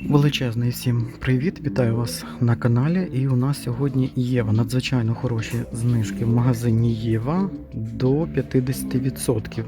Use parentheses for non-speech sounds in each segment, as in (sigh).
Величезний всім привіт! Вітаю вас на каналі. І у нас сьогодні Єва. Надзвичайно хороші знижки в магазині Єва до 50%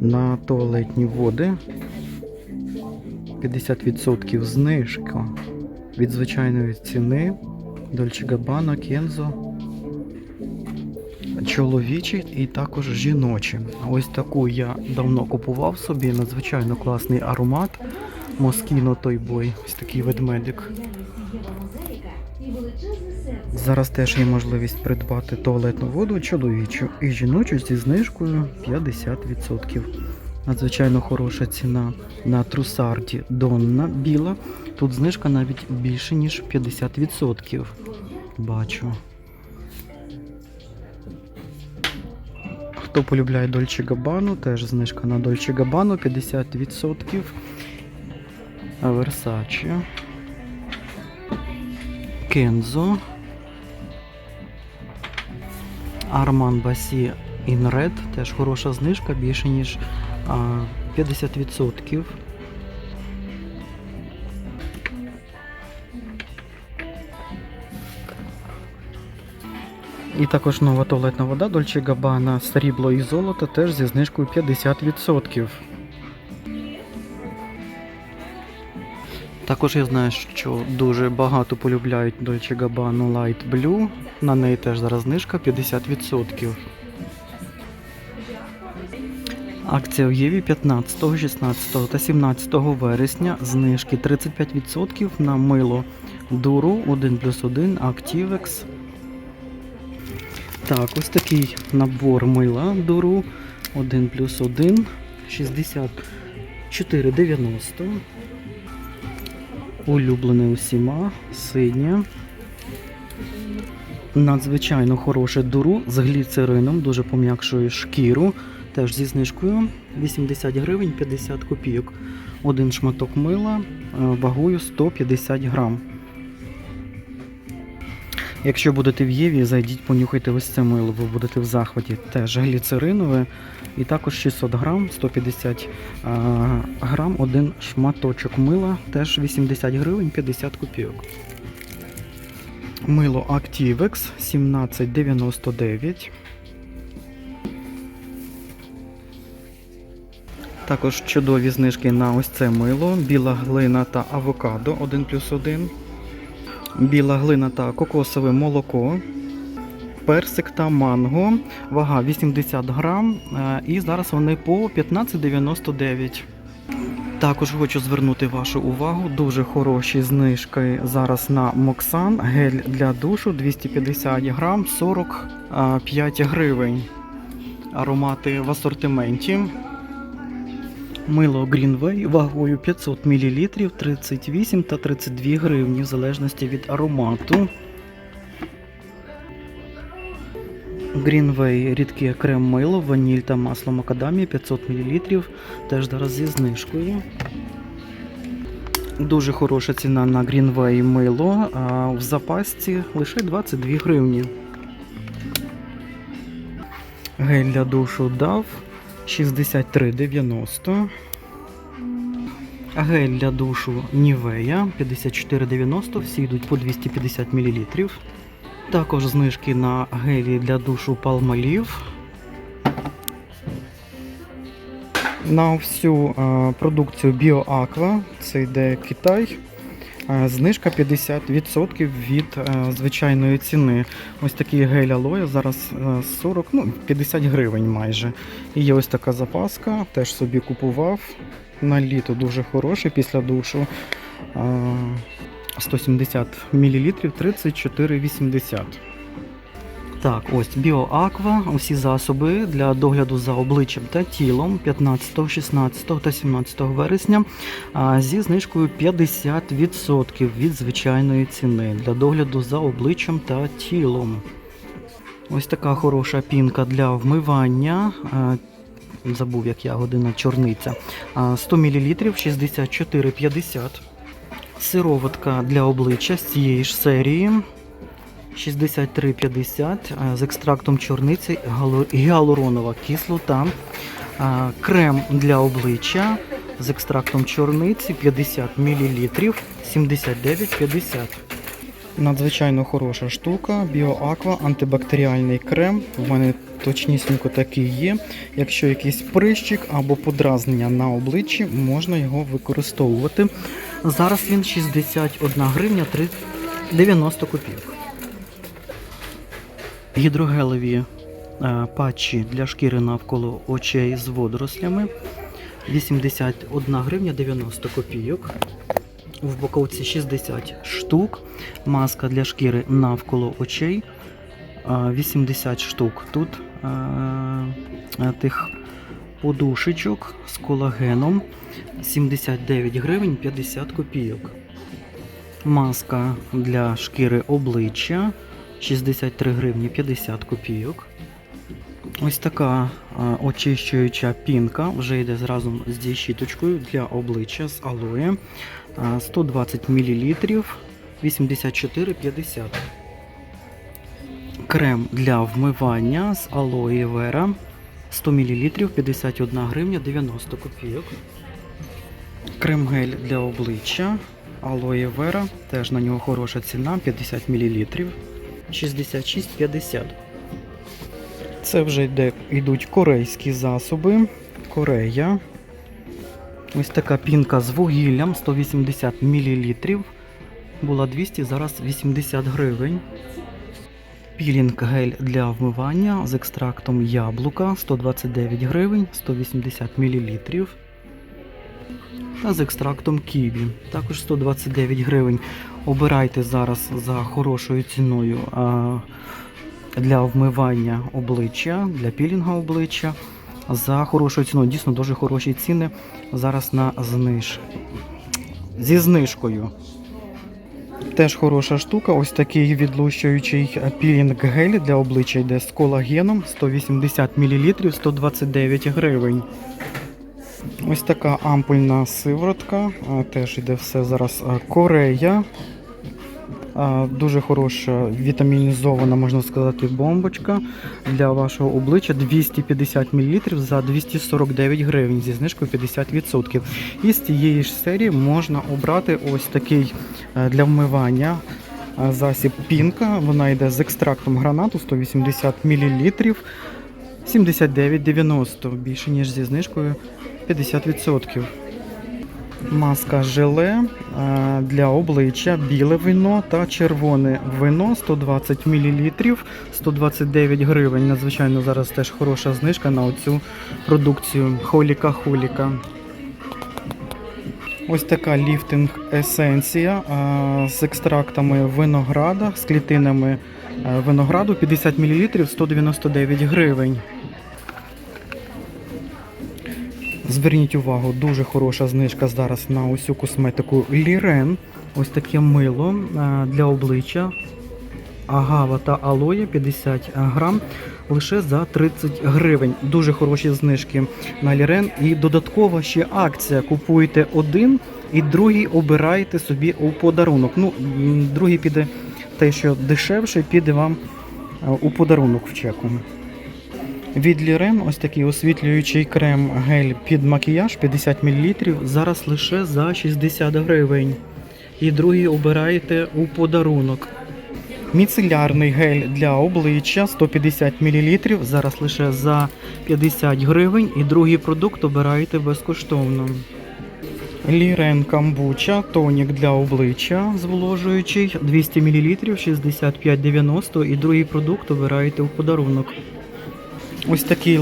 на туалетні води. 50% знижка від звичайної ціни Dolce Gabbana, Kenzo. Чоловічі і також жіночі. Ось таку я давно купував собі. Надзвичайно класний аромат. Москіно той бой, ось такий ведмедик. Зараз теж є можливість придбати туалетну воду чоловічу і жіночу зі знижкою 50%. Надзвичайно хороша ціна на трусарді Донна біла. Тут знижка навіть більше, ніж 50%. Бачу. Хто полюбляє Dolce Gabbana, теж знижка на Dolce Gabbana 50%. Versace. Kenzo. Armand Bassi in Red. Теж хороша знижка, більше ніж 50%. І також нова туалетна вода Dolce Gabbana срібло і золото теж зі знижкою 50%. Також я знаю, що дуже багато полюбляють Dolce Gabbana Light Blue. На неї теж зараз знижка 50%. Акція в Єві 15, 16 та 17 вересня. Знижки 35% на мило Дуру 1 плюс 1 Activex. Так, ось такий набор мила Дуру 1 плюс 1 64,90. Улюблене усіма, синє. Надзвичайно хороше дуру з гліцерином, дуже пом'якшує шкіру. Теж зі знижкою 80 гривень 50 копійок. Один шматок мила е, вагою 150 грам. Якщо будете в Єві, зайдіть, понюхайте ось це мило, ви будете в захваті. Теж гліцеринове. І також 600 грам, 150 а, грам, один шматочок мила, теж 80 гривень 50 копійок. Мило Activex 17,99. Також чудові знижки на ось це мило, біла глина та авокадо 1 плюс 1. Біла глина та кокосове молоко персик та манго. Вага 80 грам. е, І зараз вони по 15,99. Також хочу звернути вашу увагу. Дуже хороші знижки зараз на Моксан. Гель для душу 250 грам 45 гривень. Аромати в асортименті. Мило Greenway вагою 500 мл 38 та 32 гривні в залежності від аромату. Greenway рідке крем мило, ваніль та масло макадамія 500 мл. Теж зараз зі знижкою. Дуже хороша ціна на Greenway мило. А в запасці лише 22 гривні. Гель для душу DAV 63,90. Гель для душу Nivea 54,90. Всі йдуть по 250 мл. Також знижки на гелі для душу Palmolive. На всю е, продукцію BioAqua, це йде Китай. Е, Знижка 50% від е, звичайної ціни. Ось такий гель алоя зараз е, 40, ну 50 гривень майже. І є ось така запаска, теж собі купував. На літо дуже хороший після душу. Е, 170 мл 34,80. Так, ось BioAqua, усі засоби для догляду за обличчям та тілом 15, 16 та 17 вересня зі знижкою 50% від звичайної ціни для догляду за обличчям та тілом. Ось така хороша пінка для вмивання. Забув, як я година чорниця. А, 100 мл 64,50. Сироватка для обличчя з цієї ж серії 63,50 е, з екстрактом чорниці, гіалуронова кислота, е, крем для обличчя з екстрактом чорниці 50 мл 79,50. Надзвичайно хороша штука. Біоаква, антибактеріальний крем. У мене точнісінько такий є. Якщо якийсь прищик або подразнення на обличчі, можна його використовувати. Зараз він 61 гривня 90 копійок. Гідрогелеві е, патчі для шкіри навколо очей з водорослями 81 гривня 90 копійок. В упаковці 60 штук. Маска для шкіри навколо очей. 80 штук. Тут е, е, тих подушечок з колагеном 79 гривень 50 копійок. Маска для шкіри обличчя 63 гривні 50 копійок. Ось така очищуюча пінка вже йде зразу з діщіточкою для обличчя з алоє. А, 120 мл 84,50. Крем для вмивання з алоє вера 100 мл 51 гривня 90 копійок. Крем-гель для обличчя алоє вера, теж на нього хороша ціна 50 мл 66,50. Це вже йде, йдуть корейські засоби. Корея. Ось така пінка з вугіллям 180 мл. Була 200, зараз 80 гривень. Пілінг гель для вмивання з екстрактом яблука 129 гривень 180 мл. Та з екстрактом ківі також 129 гривень. Обирайте зараз за хорошою ціною для вмивання обличчя, для пілінга обличчя. За хорошою ціною, дійсно дуже хороші ціни зараз на зниж. Зі знижкою. Теж хороша штука. Ось такий відлущуючий пілінг гель для обличчя йде з колагеном 180 мл 129 гривень. Ось така ампульна сиворотка. Теж йде все зараз Корея. Дуже хороша вітамінізована, можна сказати, бомбочка для вашого обличчя 250 мл за 249 гривень зі знижкою 50%. І з цієї ж серії можна обрати ось такий для вмивання засіб пінка. Вона йде з екстрактом гранату 180 мл 79,90 більше ніж зі знижкою 50%. Маска желе е, для обличчя, біле вино та червоне вино 120 мл 129 гривень. Надзвичайно зараз теж хороша знижка на оцю продукцію Холіка-Холіка. Ось така ліфтинг есенція з екстрактами винограда, з клітинами е, винограду 50 мл 199 гривень. Зверніть увагу, дуже хороша знижка зараз на усю косметику Лірен. Ось таке мило е, для обличчя. Агава та алоє 50 грам лише за 30 гривень. Дуже хороші знижки на Лірен. І додаткова ще акція. Купуєте один і другий обираєте собі у подарунок. Ну, другий піде те, що дешевше, піде вам е, у подарунок в чеку. Від Лірен ось такий освітлюючий крем гель під макіяж 50 мл. Зараз лише за 60 гривень. І другий обираєте у подарунок. Міцелярний гель для обличчя 150 мл. Зараз лише за 50 гривень. І другий продукт обираєте безкоштовно. Лірен камбуча, тонік для обличчя зволожуючий 200 мл 65,90 і другий продукт обираєте у подарунок. Ось такий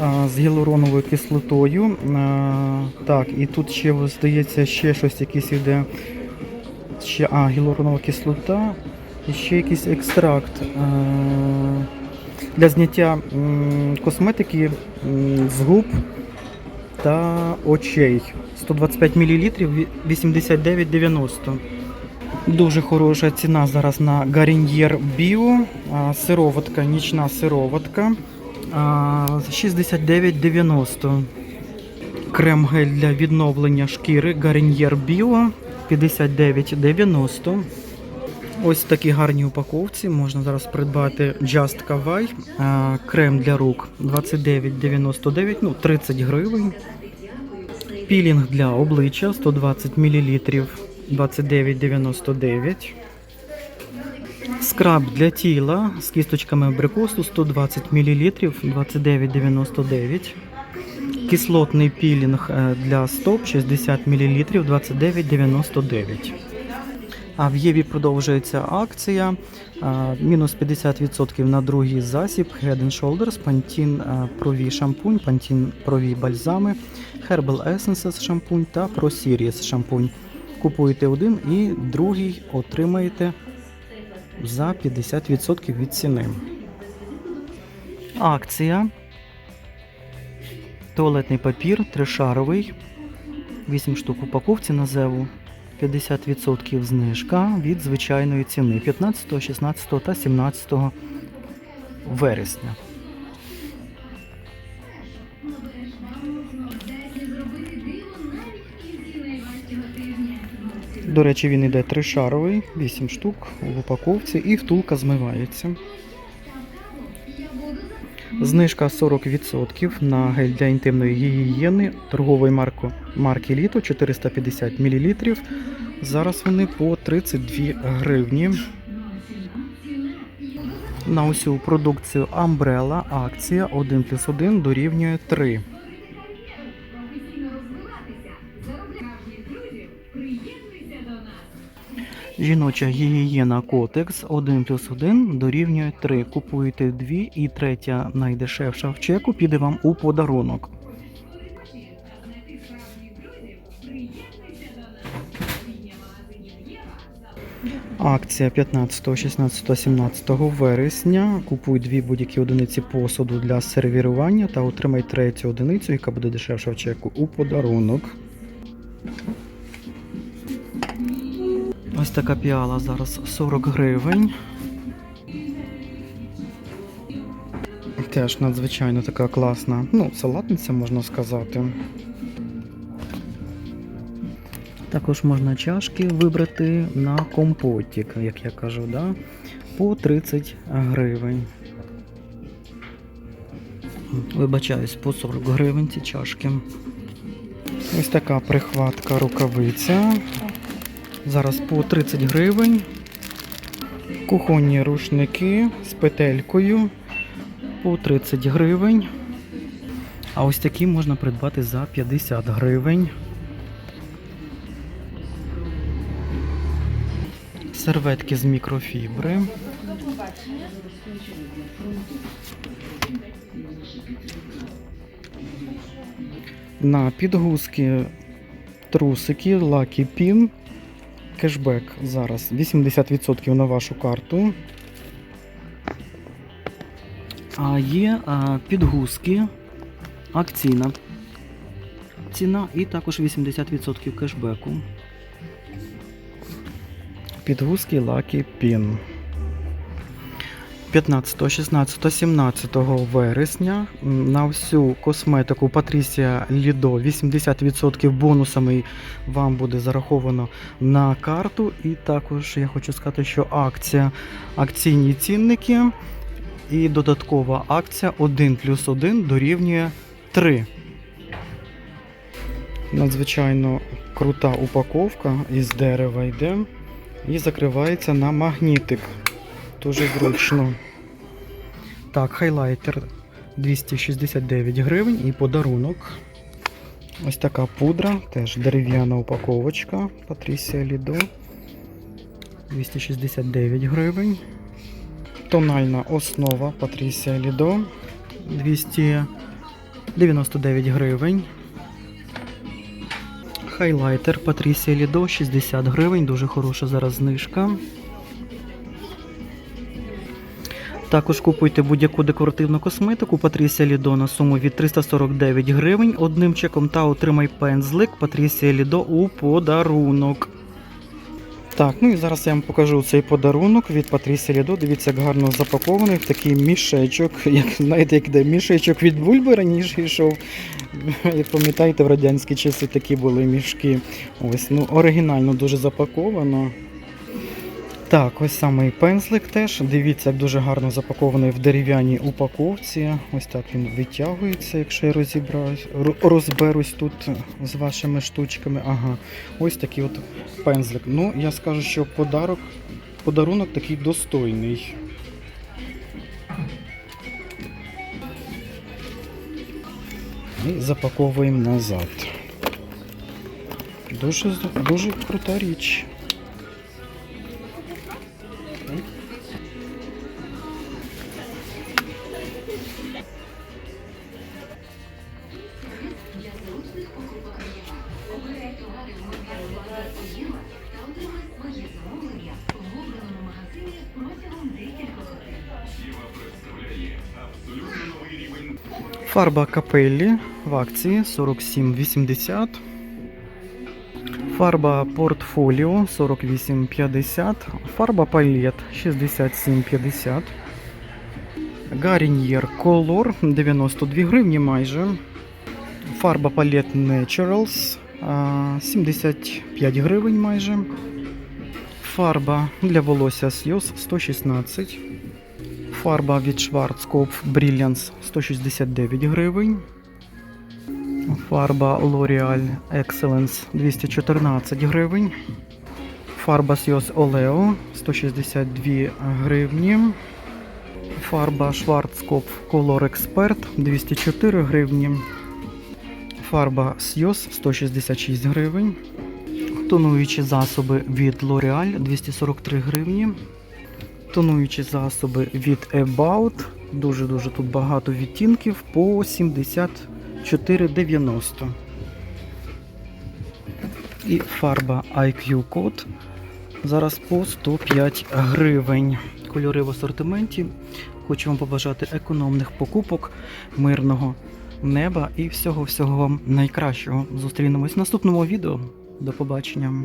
а, з гіалуроновою кислотою. А, так, і тут ще здається ще щось якийсь іде. Ще, а, гіалуронова кислота і ще якийсь екстракт. Для зняття косметики з губ та очей. 125 мл 89,90. Дуже хороша ціна зараз на Garnier Bio. Сироватка, нічна сироватка. 69,90. Крем-гель для відновлення шкіри Garnier Bio 59,90. Ось в такій гарній упаковці можна зараз придбати Just Kawaii. А, Крем для рук 29,99, ну 30 гривень. Пілінг для обличчя 120 мл 29,99. Скраб для тіла з кісточками абрикосу 120 мл 29,99. Кислотний пілінг е, для стоп 60 мл 29,99. А в Єві продовжується акція. Мінус 50% на другий засіб Head and Shoulders, Pantene а, Pro V шампунь, Pantene Pro V бальзами, Herbal Essences шампунь та Pro шампунь. Купуєте один і другий отримаєте за 50% від ціни. Акція. Туалетний папір трешаровий. 8 штук упаковці на зеву. 50% знижка від звичайної ціни 15, 16 та 17 вересня. До речі, він іде тришаровий, 8 штук в упаковці і втулка змивається. Знижка 40% на гель для інтимної гігієни торгової марки, марки Літо 450 мл. Зараз вони по 32 гривні. На усю продукцію Umbrella акція 1 плюс 1 дорівнює 3. Жіноча гігієна Котекс 1 плюс 1 дорівнює 3. Купуєте дві і третя найдешевша в чеку піде вам у подарунок. Акція 15, 16, 17 вересня. Купуй дві будь-які одиниці посуду для сервірування та отримай третю одиницю, яка буде дешевша в чеку у подарунок. Ось така піала зараз 40 гривень. Теж надзвичайно така класна, ну, салатниця, можна сказати. Також можна чашки вибрати на компотик, як я кажу, да? по 30 гривень. Вибачаюсь, по 40 гривень ці чашки. Ось така прихватка рукавиця. Зараз по 30 гривень. Кухонні рушники з петелькою по 30 гривень. А ось такі можна придбати за 50 гривень. Серветки з мікрофібри. На підгузки трусики Lucky Pin. Кешбек зараз 80% на вашу карту. А є підгузки, акційна ціна і також 80% кешбеку. Підгузки Lucky Pin. 15, 16, 17 вересня на всю косметику Патрісія Лідо 80% бонусами вам буде зараховано на карту. І також я хочу сказати, що акція, акційні цінники і додаткова акція 1 плюс 1 дорівнює 3. Надзвичайно крута упаковка із дерева йде і закривається на магнітик. Дуже зручно. Так, хайлайтер 269 гривень і подарунок. Ось така пудра, теж дерев'яна упаковочка Патрісія Лідо. 269 гривень. Тональна основа Патрісія Лідо 299 гривень. Хайлайтер Патрісія Лідо 60 гривень, дуже хороша зараз знижка. Також купуйте будь-яку декоративну косметику Патрісія Лідо на суму від 349 гривень одним чеком та отримай пензлик Патрісія Лідо у подарунок. Так, ну і зараз я вам покажу цей подарунок від Патрісія Лідо. Дивіться, як гарно запакований в такий мішечок. (laughs) Як знаєте, як де мішечок від бульби раніше йшов. Як пам'ятаєте, в радянські часи такі були мішки. Ось, ну, оригінально дуже запаковано. Так, ось самий пензлик теж. Дивіться, як дуже гарно запакований в дерев'яній упаковці. Ось так він витягується, якщо я розібраюсь, розберусь тут з вашими штучками. Ага, ось такий от пензлик. Ну, я скажу, що подарок, подарунок такий достойний. І запаковуємо назад. Дуже, дуже крута річ. Фарба капеллі в акції 47,80. Фарба портфоліо 48,50. Фарба палет 67,50. Гаріньєр Color 92 гривні майже. Фарба палет Naturals 75 гривень майже. Фарба для волосся Сйоз 116. Фарба від Schwarzkopf Brilliance 169 гривень. Фарба L'Oreal Excellence 214 гривень. Фарба Сйоз Oleo 162 гривні. Фарба Schwarzkopf Color Expert 204 гривні. Фарба Сйоз 166 гривень. Тонуючі засоби від L'Oreal 243 гривні. Тонуючі засоби від About. Дуже-дуже тут багато відтінків по 74,90. І фарба IQ Code зараз по 105 гривень. Кольори в асортименті. Хочу вам побажати економних покупок, мирного неба і всього-всього вам найкращого. Зустрінемось в наступному відео. До побачення.